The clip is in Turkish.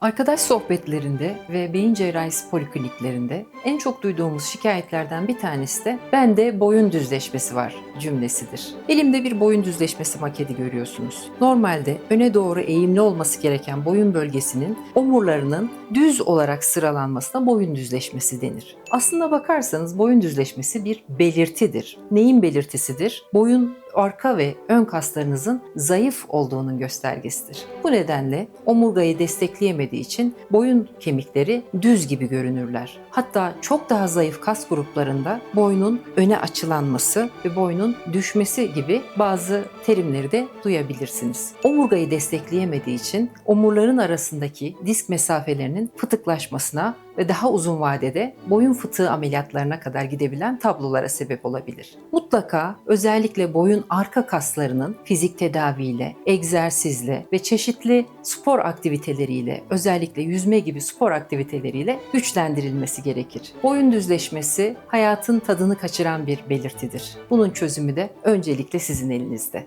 Arkadaş sohbetlerinde ve beyin cerrahisi polikliniklerinde en çok duyduğumuz şikayetlerden bir tanesi de bende boyun düzleşmesi var cümlesidir. Elimde bir boyun düzleşmesi maketi görüyorsunuz. Normalde öne doğru eğimli olması gereken boyun bölgesinin omurlarının düz olarak sıralanmasına boyun düzleşmesi denir. Aslına bakarsanız boyun düzleşmesi bir belirtidir. Neyin belirtisidir? Boyun arka ve ön kaslarınızın zayıf olduğunun göstergesidir. Bu nedenle omurgayı destekleyemediği için boyun kemikleri düz gibi görünürler. Hatta çok daha zayıf kas gruplarında boynun öne açılanması ve boynun düşmesi gibi bazı terimleri de duyabilirsiniz. Omurgayı destekleyemediği için omurların arasındaki disk mesafelerinin fıtıklaşmasına ve daha uzun vadede boyun fıtığı ameliyatlarına kadar gidebilen tablolara sebep olabilir. Mutlaka özellikle boyun arka kaslarının fizik tedaviyle, egzersizle ve çeşitli spor aktiviteleriyle, özellikle yüzme gibi spor aktiviteleriyle güçlendirilmesi gerekir. Boyun düzleşmesi hayatın tadını kaçıran bir belirtidir. Bunun çözümü de öncelikle sizin elinizde.